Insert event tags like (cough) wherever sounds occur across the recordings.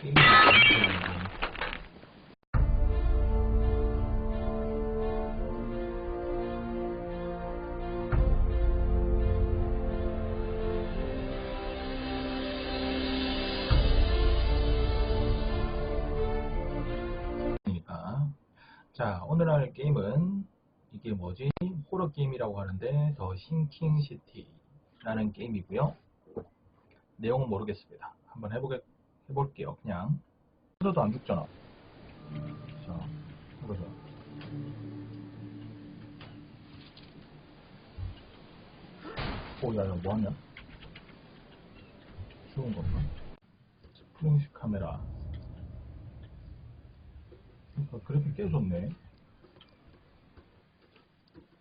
자 오늘 할 게임은 이게 뭐지? 호러 게임이라고 하는데 더 싱킹 시티라는 게임이고요. 내용은 모르겠습니다. 한번 해보게 해볼게요. 그냥. 해도 안 죽잖아. 자 해보자. 오야 이거 뭐하냐? 죽은 건가 스프링식 카메라. 그러니까 그래픽 꽤 좋네.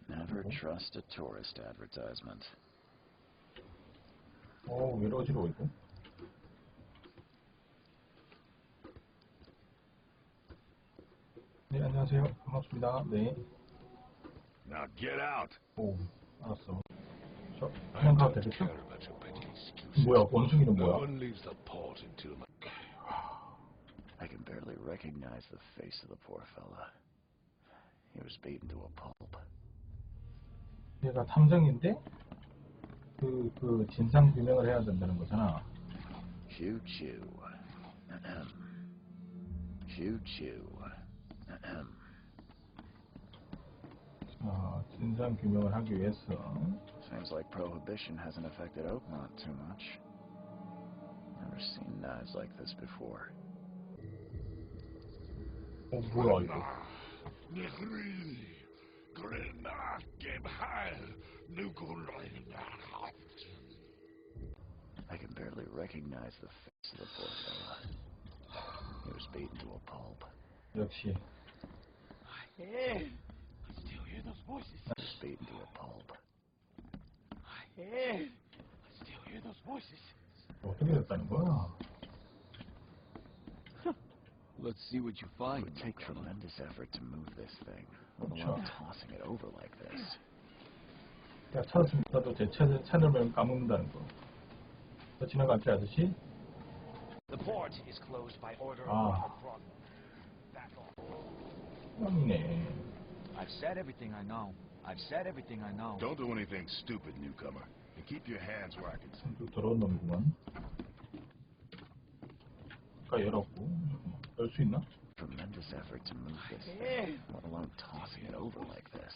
Never trust a tourist advertisement. 어, 왜 이러지로 이거? 네, 안녕하세요. 반갑습니다. 네. Now get out. 오, 알았어. 저, 그냥 가도 되겠죠? 뭐야, 원숭이는 뭐야? I can barely recognize the face of the poor fella. He was beaten to a pulp. 얘가 탐정인데, 그, 그, 진상 규명을 해야 된다는 거잖아. Choo choo. Ahem. Choo choo. Ahem. 자, 진상 규명을 하기 위해서. Seems like prohibition hasn't affected Oakmont too much. Never seen knives like this before. 어, 뭐야, 이거. Nechri, Grenat, Gebheil, Nukulin. I can barely recognize the face of the poor fella. He was beaten to a pulp. 역시. I still hear those voices. He was beaten to a pulp. I I still hear those voices. 어떻게 됐다는 거야? (laughs) Let's see what you It find. would take tremendous effort to move this thing, let Sure. alone tossing it over like this. 야, 찾았습니다도 제 채널, 채널명 까먹는다는 거. 저 지나갔지, 아저씨? The port is closed by order of Ah. Robert Frog. Back off. lam이네. I've said everything I know. I've said everything I know. Don't do anything stupid, newcomer. And keep your hands where I can see. 좀 더러운 놈이구만. 아까 열었고. 열 수 있나? Tremendous effort to move this I thing, let alone tossing it over like this.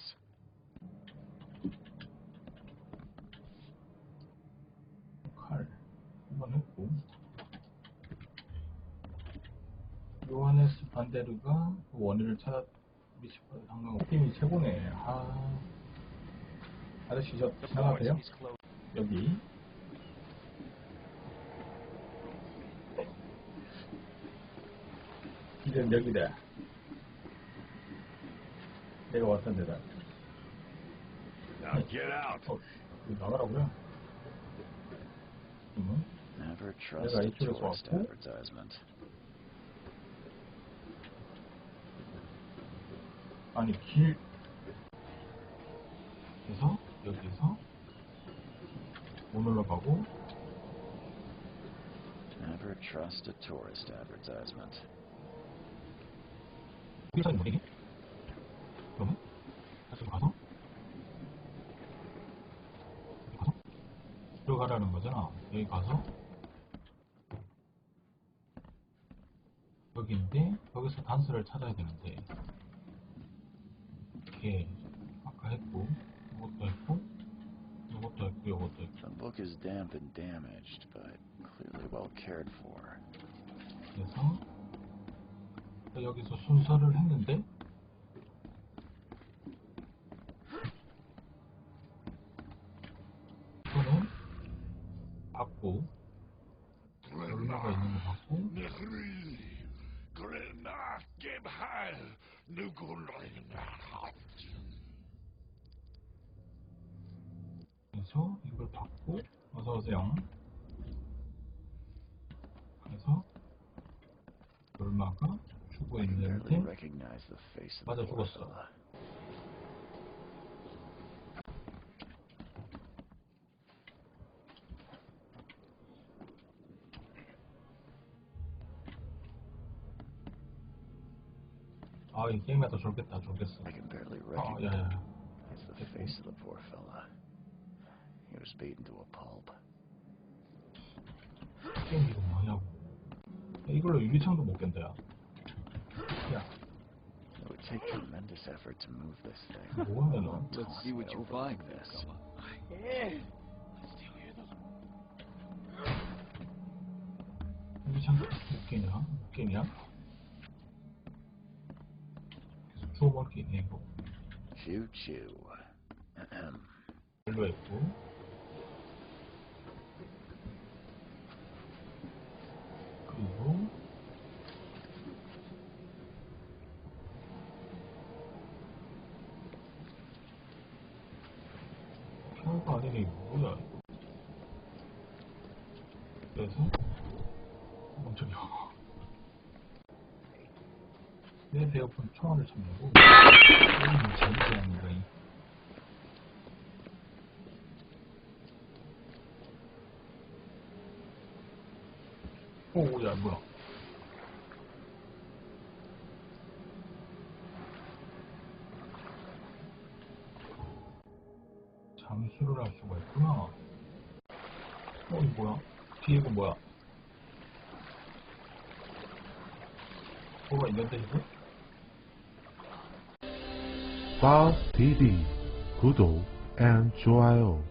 칼. 한번 했고. 반데르가 그 원인을 찾아 미치고 상관 팀이 최고네. 아. 아저씨 저 지나가세요? 여기. 이제 여기다. 내가 왔던 데다. Now get out. 어, 나가라고요? 음, Never trust 내가 a 이쪽에서 tourist 왔고. 아니 길. 그래서 여기서 못 올라가고 Never trust a tourist advertisement. 여기서 뭐니? 그러면 다시 가서 여기 가서 들어가라는 거잖아. 여기 가서 여기인데 여기서 단서를 찾아야 되는데 이렇게 아까 했고 이것도 했고 이것도 했고 이것도 했고 The book is damp and damaged, but clearly well cared for. 그래서 여기서 순서를 했는데 이거는 받고 그래서 이걸 받고 어서 오세요. 그래서 얼마가 죽어 I can barely 있는데 recognize the face of 맞아, the poor 죽었어. fella. 아, 이 게임에다 저렇겠다, 저렇겠어. I can barely 아, recognize. 야, 야. It's the face of the poor fella. He was beaten to a pulp. 게임 이거 뭐냐고. 야, 이걸로 유리창도 못 깬다, 야. 야, It would take tremendous effort to move this thing. (laughs) 뭐야, 너. Let's see what you find this. Ed, I still hear those. 유리창도 못 깨냐? 못 깨냐? 계속 주워볼 게 있네, 이거. Choo choo. Ahem. 열려 있고. 그리고 (clears throat) 이거 뭐야 그래서 멈춰요 내 배고픈 총알을 잡는고 게임이 재미있습니다 이. 오, 야, 뭐야. 잠수를 할 수가 있구나. 어, 이거 뭐야? 뒤에 이거 뭐야? 뭐가 있는데, 이거? Boss PD 구독 and 좋아요